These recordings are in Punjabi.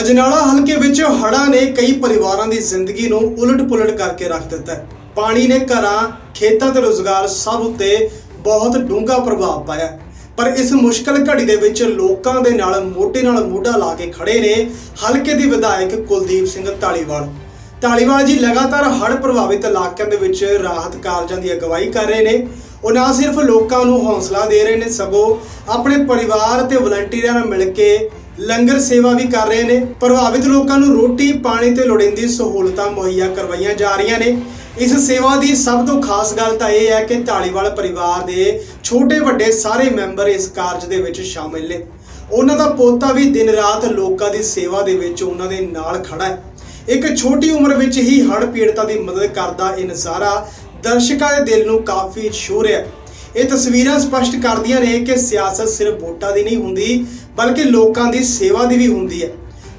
ਅਜਨਾਲਾ ਹਲਕੇ ਵਿੱਚ ਹੜ੍ਹਾਂ ਨੇ ਕਈ ਪਰਿਵਾਰਾਂ ਦੀ ਜ਼ਿੰਦਗੀ ਨੂੰ ਉਲਟ-ਪੁਲਟ ਕਰਕੇ ਰੱਖ ਦਿੱਤਾ ਹੈ। ਪਾਣੀ ਨੇ ਘਰਾਂ, ਖੇਤਾਂ ਤੇ ਰੋਜ਼ਗਾਰ ਸਭ ਉੱਤੇ ਬਹੁਤ ਡੂੰਘਾ ਪ੍ਰਭਾਵ ਪਾਇਆ ਹੈ। ਪਰ ਇਸ ਮੁਸ਼ਕਲ ਘੜੀ ਦੇ ਵਿੱਚ ਲੋਕਾਂ ਦੇ ਨਾਲ ਮੋਢੇ ਨਾਲ ਮੋਢਾ ਲਾ ਕੇ ਖੜੇ ਨੇ ਹਲਕੇ ਦੇ ਵਿਧਾਇਕ ਕੁਲਦੀਪ ਸਿੰਘ ਢਾਲੀਵਾਲ ਢਾਲੀਵਾਲ ਜੀ ਲਗਾਤਾਰ ਹੜ੍ਹ ਪ੍ਰਭਾਵਿਤ ਇਲਾਕਿਆਂ ਦੇ ਵਿੱਚ ਰਾਹਤ ਕਾਰਜਾਂ ਦੀ ਅਗਵਾਈ ਕਰ ਰਹੇ ਨੇ। ਉਹ ਨਾ ਸਿਰਫ ਲੋਕਾਂ ਨੂੰ ਹੌਸਲਾ ਦੇ ਰਹੇ ਨੇ, ਸਗੋਂ ਆਪਣੇ ਪਰਿਵਾਰ ਤੇ ਵਲੰਟੀਅਰਾਂ ਨਾਲ ਮਿਲ ਕੇ ਲੰਗਰ ਸੇਵਾ ਵੀ ਕਰ ਰਹੇ ਨੇ। ਪ੍ਰਭਾਵਿਤ ਲੋਕਾਂ ਨੂੰ ਰੋਟੀ, ਪਾਣੀ ਤੇ ਲੋੜੀਂਦੀ ਸਹੂਲਤਾਂ ਮੁਹੱਈਆ ਕਰਵਾਈਆਂ ਜਾ ਰਹੀਆਂ ਨੇ। ਇਸ ਸੇਵਾ ਦੀ ਸਭ ਤੋਂ ਖਾਸ ਗੱਲ ਤਾਂ ਇਹ ਹੈ ਕਿ ਢਾਲੀਵਾਲ ਪਰਿਵਾਰ ਦੇ ਛੋਟੇ ਵੱਡੇ ਸਾਰੇ ਮੈਂਬਰ ਇਸ ਕਾਰਜ ਦੇ ਵਿੱਚ ਸ਼ਾਮਿਲ ਨੇ। ਉਹਨਾਂ ਦਾ ਪੋਤਾ ਵੀ ਦਿਨ ਰਾਤ ਲੋਕਾਂ ਦੀ ਸੇਵਾ ਦੇ ਵਿੱਚ ਉਹਨਾਂ ਦੇ ਨਾਲ ਖੜਾ ਹੈ। ਇੱਕ ਛੋਟੀ ਉਮਰ ਵਿੱਚ ਹੀ ਹੜ੍ਹ ਪੀੜਤਾਂ ਦੀ ਮਦਦ ਕਰਦਾ ਇਹ ਨਜ਼ਾਰਾ ਦਰਸ਼ਕਾਂ ਦੇ ਦਿਲ ਨੂੰ ਕਾਫੀ ਛੂਹ ਰਿਹਾ ਇਹ ਤਸਵੀਰਾਂ ਸਪਸ਼ਟ ਕਰਦੀਆਂ ਨੇ ਕਿ ਸਿਆਸਤ ਸਿਰਫ ਵੋਟਾਂ ਦੀ ਨਹੀਂ ਹੁੰਦੀ ਬਲਕਿ ਲੋਕਾਂ ਦੀ ਸੇਵਾ ਦੀ ਵੀ ਹੁੰਦੀ ਹੈ।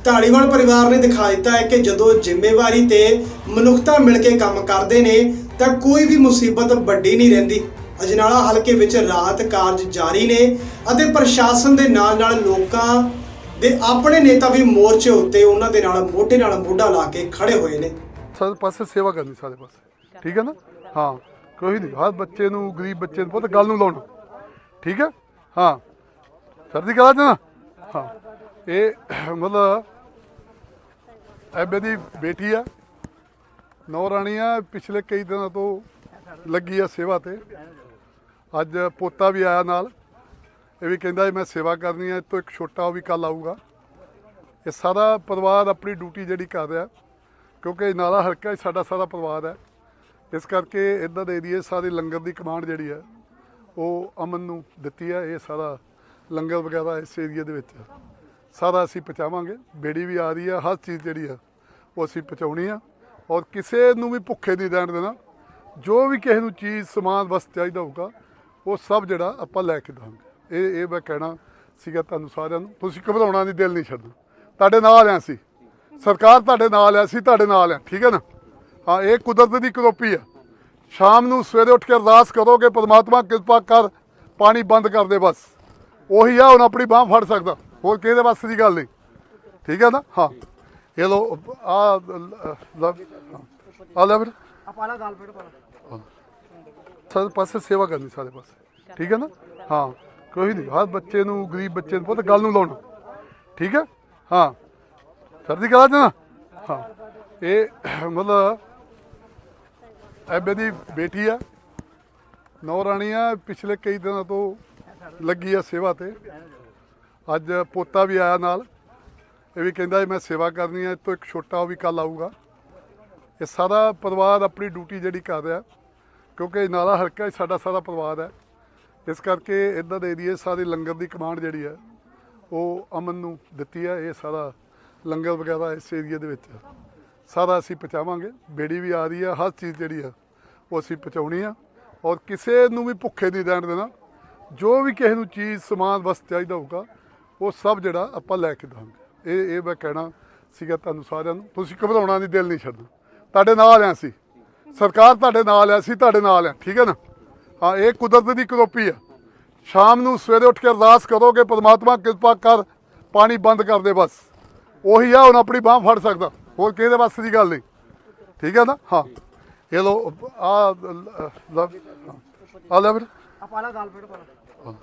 ਢਾਲੀਵਾਲ ਪਰਿਵਾਰ ਨੇ ਦਿਖਾ ਦਿੱਤਾ ਹੈ ਕਿ ਜਦੋਂ ਜ਼ਿੰਮੇਵਾਰੀ ਤੇ ਮਨੁੱਖਤਾ ਮਿਲ ਕੇ ਕੰਮ ਕਰਦੇ ਨੇ, ਤਾਂ ਕੋਈ ਵੀ ਮੁਸੀਬਤ ਵੱਡੀ ਨਹੀਂ ਰਹਿੰਦੀ। ਅਜਨਾਲਾ ਹਲਕੇ ਵਿੱਚ ਰਾਹਤ ਕਾਰਜ ਜਾਰੀ ਨੇ ਅਤੇ ਪ੍ਰਸ਼ਾਸਨ ਦੇ ਨਾਲ ਨਾਲ ਲੋਕਾਂ ਦੇ ਆਪਣੇ ਨੇਤਾ ਵੀ ਮੋਰਚੇ ਉੱਤੇ ਉਹਨਾਂ ਦੇ ਨਾਲ ਮੋਢੇ ਨਾਲ ਮੋਢਾ ਲਾ ਕੇ ਖੜੇ ਹੋਏ ਨੇ। ਸਾਰੇ ਪਾਸੇ ਸੇਵਾ ਕਰਨੀ, ਸਾਰੇ ਪਾਸੇ। ਠੀਕ ਹੈ ਨਾ? ਹਾਂ, ਕੋਈ ਨਹੀਂ। ਹਰ ਬੱਚੇ ਨੂੰ, ਗਰੀਬ ਬੱਚੇ ਨੂੰ, ਪੁੱਤ, ਗੱਲ ਨੂੰ ਲਾਉਣਾ। ਠੀਕ ਹੈ? ਹਾਂ। ਸਰਦੀ ਕਰਾ ਦੇਣਾ ਹਾਂ। ਇਹ ਮਤਲਬ ਐਬੇ ਦੀ ਬੇਟੀ ਆ। ਨੌ ਰਾਣੀ ਆ ਪਿਛਲੇ ਕਈ ਦਿਨਾਂ ਤੋਂ ਲੱਗੀ ਆ ਸੇਵਾ ਤੇ। ਅੱਜ ਪੋਤਾ ਵੀ ਆਇਆ ਨਾਲ। ਇਹ ਵੀ ਕਹਿੰਦਾ ਮੈਂ ਸੇਵਾ ਕਰਨੀ ਹੈ ਇਹ ਤੋਂ ਇੱਕ ਛੋਟਾ ਉਹ ਵੀ ਕੱਲ ਆਊਗਾ। ਇਹ ਸਾਰਾ ਪਰਿਵਾਰ ਆਪਣੀ ਡਿਊਟੀ ਜਿਹੜੀ ਕਰ ਰਿਹਾ। ਕਿਉਂਕਿ ਨਾਲਾ ਹਲਕਾ ਹੀ ਸਾਡਾ ਸਾਰਾ ਪਰਿਵਾਰ ਹੈ। ਇਸ ਕਰਕੇ ਇੱਦਾਂ ਦੇ ਏਰੀਏ ਸਾਰੇ ਲੰਗਰ ਦੀ ਕਮਾਂਡ ਜਿਹੜੀ ਹੈ ਉਹ ਅਮਨ ਨੂੰ ਦਿੱਤੀ ਹੈ ਇਹ ਸਾਰਾ ਲੰਗਰ ਵਗੈਰਾ ਇਸ ਏਰੀਏ ਦੇ ਵਿੱਚ। ਸਾਰਾ ਅਸੀਂ ਪਹੁੰਚਾਵਾਂਗੇ। ਬੇੜੀ ਵੀ ਆ ਰਹੀ ਹੈ ਹਰ ਚੀਜ਼ ਜਿਹੜੀ ਆ, ਉਹ ਅਸੀਂ ਪਹੁੰਚਾਉਣੀ ਆ। ਔਰ ਕਿਸੇ ਨੂੰ ਵੀ ਭੁੱਖੇ ਨਹੀਂ ਰਹਿਣ ਦੇਣਾ। ਜੋ ਵੀ ਕਿਸੇ ਨੂੰ ਚੀਜ਼, ਸਮਾਨ, ਵਸਤ ਚਾਹੀਦਾ ਹੋਊਗਾ, ਉਹ ਸਭ ਜਿਹੜਾ ਆਪਾਂ ਲੈ ਕੇ ਦਵਾਂਗੇ। ਇਹ ਇਹ ਮੈਂ ਕਹਿਣਾ ਸੀਗਾ ਤੁਹਾਨੂੰ ਸਾਰਿਆਂ ਨੂੰ। ਤੁਸੀਂ ਘਬਰਾਉਣਾ ਨਹੀਂ, ਦਿਲ ਨਹੀਂ ਛੱਡਣਾ। ਤੁਹਾਡੇ ਨਾਲ ਆ ਸੀ ਸਰਕਾਰ ਤੁਹਾਡੇ ਨਾਲ ਆ, ਅਸੀਂ ਤੁਹਾਡੇ ਨਾਲ ਆ, ਠੀਕ ਹੈ ਨਾ? ਹਾਂ, ਇਹ ਕੁਦਰਤ ਦੀ ਕਰੋਪੀ ਆ। ਸ਼ਾਮ ਨੂੰ ਸਵੇਰੇ ਉੱਠ ਕੇ ਅਰਦਾਸ ਕਰੋਗੇ, ਪਰਮਾਤਮਾ ਕਿਰਪਾ ਕਰ, ਪਾਣੀ ਬੰਦ ਕਰ ਦੇ ਬਸ। ਉਹੀ ਆ ਹੁਣ ਆਪਣੀ ਬਾਹ ਫੜ ਸਕਦਾ। ਹੋਰ ਕਿਸੇ ਦੇ ਵੱਸ ਦੀ ਗੱਲ ਨਹੀਂ। ਠੀਕ ਹੈ ਨਾ? ਹਾਂ। ਇਹ ਲੋ ਆ ਆ ਲੈ ਫਿਰ। ਆਪਾਲਾ ਗੱਲ ਫੜ ਪਾ ਸਾਰੇ ਪਾਸੇ ਸੇਵਾ ਕਰਨੀ ਸਾਰੇ ਪਾਸੇ। ਠੀਕ ਹੈ ਨਾ? ਹਾਂ। ਕੋਈ ਨਹੀਂ ਹਰ ਬੱਚੇ ਨੂੰ ਗਰੀਬ ਬੱਚੇ ਨੂੰ ਪੁੱਤ ਗੱਲ ਨੂੰ ਲਾਉਣਾ। ਠੀਕ ਹੈ। ਹਾਂ ਸਰਦੀ ਕਰਾ ਦੇਣਾ? ਹਾਂ। ਇਹ ਮਤਲਬ ਐਬੇ ਦੀ ਬੇਟੀ ਆ। ਨੌ ਰਾਣੀ ਆ ਪਿਛਲੇ ਕਈ ਦਿਨਾਂ ਤੋਂ ਲੱਗੀ ਆ ਸੇਵਾ ਤੇ। ਅੱਜ ਪੋਤਾ ਵੀ ਆਇਆ ਨਾਲ। ਇਹ ਵੀ ਕਹਿੰਦਾ ਮੈਂ ਸੇਵਾ ਕਰਨੀ ਹੈ ਇਹ ਤੋਂ ਇੱਕ ਛੋਟਾ ਉਹ ਵੀ ਕੱਲ ਆਊਗਾ। ਇਹ ਸਾਰਾ ਪਰਿਵਾਰ ਆਪਣੀ ਡਿਊਟੀ ਜਿਹੜੀ ਕਰ ਰਿਹਾ, ਕਿਉਂਕਿ ਨਾਲਾ ਹਲਕਾ ਸਾਡਾ ਸਾਰਾ ਪਰਿਵਾਰ ਹੈ। ਇਸ ਕਰਕੇ ਇੱਦਾਂ ਦੇ ਏਰੀਏ ਸਾਰੇ ਲੰਗਰ ਦੀ ਕਮਾਂਡ ਜਿਹੜੀ ਹੈ, ਉਹ ਅਮਨ ਨੂੰ ਦਿੱਤੀ ਹੈ, ਇਹ ਸਾਰਾ ਲੰਗਰ ਵਗੈਰਾ ਇਸ ਏਰੀਏ ਦੇ ਵਿੱਚ। ਸਾਰਾ ਅਸੀਂ ਪਹੁੰਚਾਵਾਂਗੇ। ਬੇੜੀ ਵੀ ਆ ਰਹੀ ਹੈ, ਹਰ ਚੀਜ਼ ਜਿਹੜੀ ਆ ਉਹ ਅਸੀਂ ਪਹੁੰਚਾਉਣੀ ਆ। ਔਰ ਕਿਸੇ ਨੂੰ ਵੀ ਭੁੱਖੇ ਨਹੀਂ ਰਹਿਣ ਦੇਣਾ। ਜੋ ਵੀ ਕਿਸੇ ਨੂੰ ਚੀਜ਼, ਸਮਾਨ ਵਸਤ ਚਾਹੀਦਾ ਹੋਊਗਾ, ਉਹ ਸਭ ਜਿਹੜਾ ਆਪਾਂ ਲੈ ਕੇ ਦਵਾਂਗੇ। ਇਹ ਇਹ ਮੈਂ ਕਹਿਣਾ ਸੀਗਾ ਤੁਹਾਨੂੰ ਸਾਰਿਆਂ ਨੂੰ। ਤੁਸੀਂ ਘਬਰਾਉਣਾ ਨਹੀਂ, ਦਿਲ ਨਹੀਂ ਛੱਡਣਾ। ਤੁਹਾਡੇ ਨਾਲ ਆ ਅਸੀਂ। ਸਰਕਾਰ ਤੁਹਾਡੇ ਨਾਲ ਆ, ਅਸੀਂ ਤੁਹਾਡੇ ਨਾਲ ਆ। ਠੀਕ ਹੈ ਨਾ? ਹਾਂ, ਇਹ ਕੁਦਰਤ ਦੀ ਕਰੋਪੀ ਆ। ਸ਼ਾਮ ਨੂੰ ਸਵੇਰੇ ਉੱਠ ਕੇ ਅਰਦਾਸ ਕਰੋਗੇ, ਪਰਮਾਤਮਾ ਕਿਰਪਾ ਕਰ, ਪਾਣੀ ਬੰਦ ਕਰ ਦੇ ਬਸ। ਉਹੀ ਆ, ਹੁਣ ਆਪਣੀ ਬਾਹ ਫੜ ਸਕਦਾ। ਹੋਰ ਕਿਸੇ ਦੇ ਵਾਸਤੇ ਦੀ ਗੱਲ ਨਹੀਂ। ਠੀਕ ਹੈ ਨਾ? ਹਾਂ। ਇਹ ਲੋ ਆ ਆ ਲਵ ਫਿਰ ਆਪਾਲਾ ਗੱਲ ਫੜ ਪਾ